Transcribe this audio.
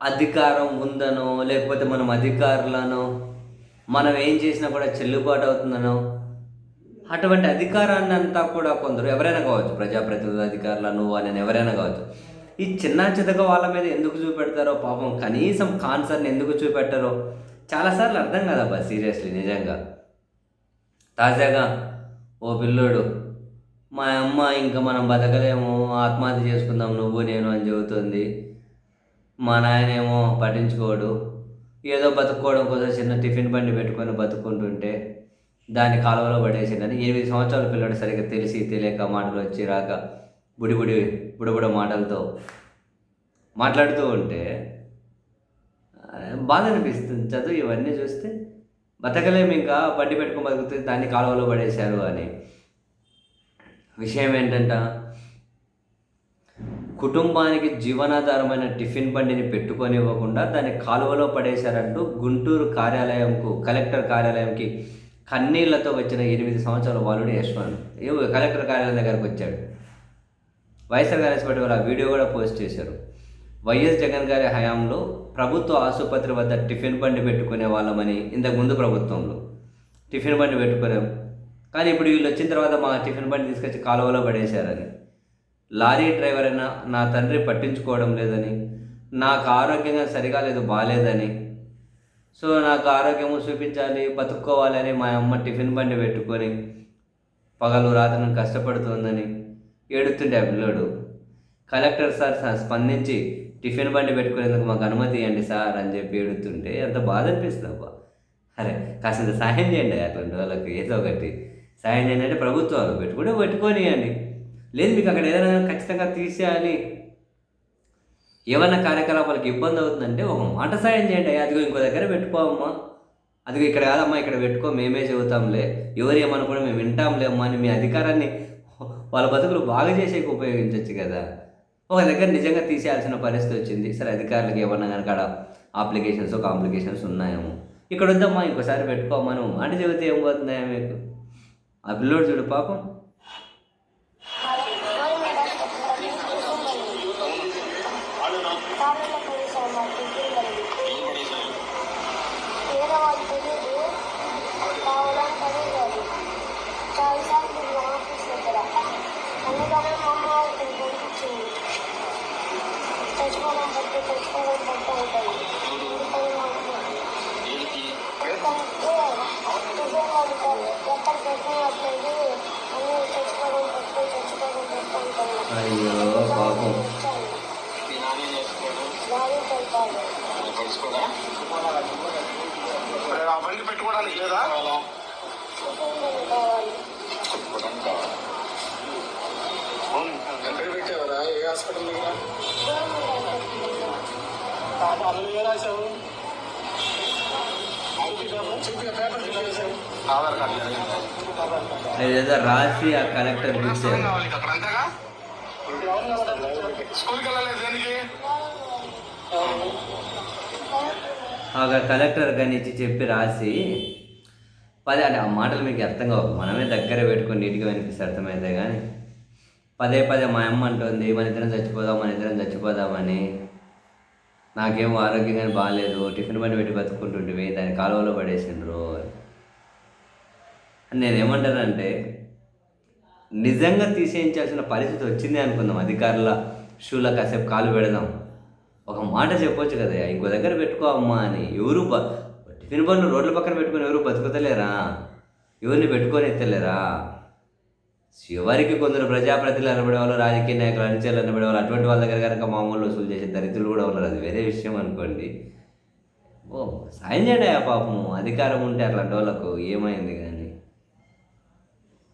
అధికారం ఉందనో లేకపోతే మనం అధికారులనో మనం ఏం చేసినా కూడా చెల్లుబాటు అవుతుందనో అటువంటి అధికారాన్ని అంతా కూడా కొందరు ఎవరైనా కావచ్చు ప్రజాప్రతినిధుల అధికారులను వాళ్ళని ఎవరైనా కావచ్చు ఈ చిన్న చితక వాళ్ళ మీద ఎందుకు చూపెడతారో పాపం కనీసం కాన్సర్ని ఎందుకు చూపెట్టారో చాలాసార్లు అర్థం కాదబ్బా సీరియస్లీ నిజంగా. తాజాగా ఓ పిల్లోడు మా అమ్మ ఇంకా మనం బతకలేము ఆత్మహత్య చేసుకుందాం నువ్వు నేను అని చెబుతుంది. మా నాయనేమో పట్టించుకోడు. ఏదో బతుక్కోవడం కోసం చిన్న టిఫిన్ బండి పెట్టుకొని బతుకుంటుంటే దాన్ని కాలువలో పడేసిందని ఎనిమిది సంవత్సరాల పిల్లడు సరిగ్గా తెలిసి తెలియక మాటలు వచ్చి రాక బుడిబుడి బుడబుడ మాటలతో మాట్లాడుతూ ఉంటే బాధ అనిపిస్తుంది. చదువు ఇవన్నీ చూస్తే బతకలేము ఇంకా బండి పెట్టుకుని బతుకుతుంది దాన్ని కాలువలో పడేశారు అని. విషయం ఏంటంటే? కుటుంబానికి జీవనాధారమైన టిఫిన్ బండిని పెట్టుకొనివ్వకుండా దాన్ని కాలువలో పడేశారంటూ గుంటూరు కార్యాలయంకు కలెక్టర్ కార్యాలయంకి కన్నీళ్ళతో వచ్చిన ఎనిమిది సంవత్సరాల బాలుడు యశ్వాన్. ఏ కలెక్టర్ కార్యాలయం దగ్గరకు వచ్చాడు. వైఎస్ఆర్ కాంగ్రెస్ పార్టీ వాళ్ళు ఆ వీడియో కూడా పోస్ట్ చేశారు. వైఎస్ జగన్ గారి హయాంలో ప్రభుత్వ ఆసుపత్రి వద్ద టిఫిన్ బండి పెట్టుకునే వాళ్ళమని ఇంతకు ముందు ప్రభుత్వంలో. టిఫిన్ బండి పెట్టుకున్నాం కానీ ఇప్పుడు వీళ్ళు వచ్చిన తర్వాత మా టిఫిన్ బండి తీసుకొచ్చి కాలువలో పడేశారని. లారీ డ్రైవర్ అయినా నా తండ్రి పట్టించుకోవడం లేదని నాకు ఆరోగ్యంగా సరిగా లేదు బాగాలేదని సో నాకు ఆరోగ్యము చూపించాలి బతుక్కోవాలని మా అమ్మ టిఫిన్ బండి పెట్టుకొని పగలు రాత్రి కష్టపడుతోందని ఏడుతుండే ఆ పిల్లోడు కలెక్టర్ సార్ స్పందించి టిఫిన్ బండి పెట్టుకునేందుకు మాకు అనుమతి ఇవ్వండి సార్ అని చెప్పి ఏడుతుంటే ఎంత బాధ అనిపిస్తుంది అబ్బా. అరే కాసింత సాయం చేయండి అట్లాంటి వాళ్ళకి ఏదో ఒకటి. సాయం చేయండి అంటే ప్రభుత్వాలు పెట్టుకుంటే పెట్టుకోనియండి లేదు మీకు అక్కడ ఏదైనా ఖచ్చితంగా తీసేయాలి. ఏమైనా కార్యకలాపాలకు ఇబ్బంది అవుతుందంటే ఒక మాట సాయం చేయండి. అదిగో ఇంకో దగ్గర పెట్టుకోవమ్మా అదిగో ఇక్కడ కాదమ్మా ఇక్కడ పెట్టుకో మేమే చెబుతాంలే. ఎవరు ఏమనుకున్నా మేము వింటాంలే అమ్మా అని మీ అధికారాన్ని వాళ్ళ బతుకులు బాగా చేసేకి ఉపయోగించవచ్చు కదా. ఒక దగ్గర నిజంగా తీసేయాల్సిన పరిస్థితి వచ్చింది. సరే అధికారులకు ఏమన్నా కనుక అప్లికేషన్స్ కాంప్లికేషన్స్ ఉన్నాయేమో. ఇక్కడ వద్దమ్మా ఇంకోసారి పెట్టుకోమను అంటే చెబితే ఏం పోతున్నాయా మీకు? ఆ పిల్లోడు చూడు పాపం కాలంలో పోలీసులు మా టిఫిన్ బండి వేరే వాళ్ళు తెలియదు కావాలని తెలియదు చాలాసార్లు తిరిగి ఆఫీస్ దగ్గర అందుకని మా అమ్మ వాళ్ళకి పంపించింది తెచ్చుకోవడం పట్టు తెచ్చుకోవడం పట్టు ఉంటుంది అందుకని మాకు ఎందుకంటే టిఫిన్ వాళ్ళు ఎక్కడ పెట్టినట్లేదు అన్నీ తెచ్చుకోవడం పట్టు తెచ్చుకోవడం పట్టు ఉంటుంది అయ్యో పాపం లారీ పెడతారు మరి ఆ బండి పెట్టుకోవడానికి లేదా టిఫిన్ బండి కావాలి అవును ఎక్కడ పెట్టావరా ఏ హాస్పిటల్ దగ్గర లేదా రాసి ఆ కలెక్టర్ ఇచ్చారు అక్కడ ఆ కలెక్టర్ కానీ చెప్పి రాసి పదే అంటే ఆ మాటలు మీకు అర్థం కావు. మనమే దగ్గర పెట్టుకొని నీట్గా వినిపిస్తే అర్థమైతే కానీ పదే పదే మా అమ్మ అంటుంది మన ఇద్దరం చచ్చిపోదాం మన ఇద్దరం చచ్చిపోదామని నాకేమో ఆరోగ్యంగా బాగాలేదు టిఫిన్ బండి పెట్టి బతుకుంటుంటివి దాన్ని కాలువలో పడేసిండ్రు. అని నేనేమంటానంటే నిజంగా తీసేయించాల్సిన పరిస్థితి వచ్చింది అనుకుందాం అధికారుల షూలో కాసేపు కాలు పెడదాం. ఒక మాట చెప్పొచ్చు కదా ఇంకో దగ్గర పెట్టుకో అమ్మా అని. ఎవరు బ టిఫిన్ బండ్లు రోడ్ల పక్కన పెట్టుకొని ఎవరు బతుకుతలేరా? ఎవరిని పెట్టుకొని ఎత్తలేరా? చివరికి కొందరు ప్రజాప్రతినిధులు అనబడే వాళ్ళు రాజకీయ నాయకులు అనుచరులు అనబడే వాళ్ళు అటువంటి వాళ్ళ దగ్గర కనుక మామూలు వసూలు చేసే దరిద్రులు కూడా ఉన్నారు. అది వేరే విషయం అనుకోండి. ఓ సాయం చేయండి ఆ పాపము. అధికారం ఉంటే అట్లాంటి వాళ్ళకు ఏమైంది కానీ?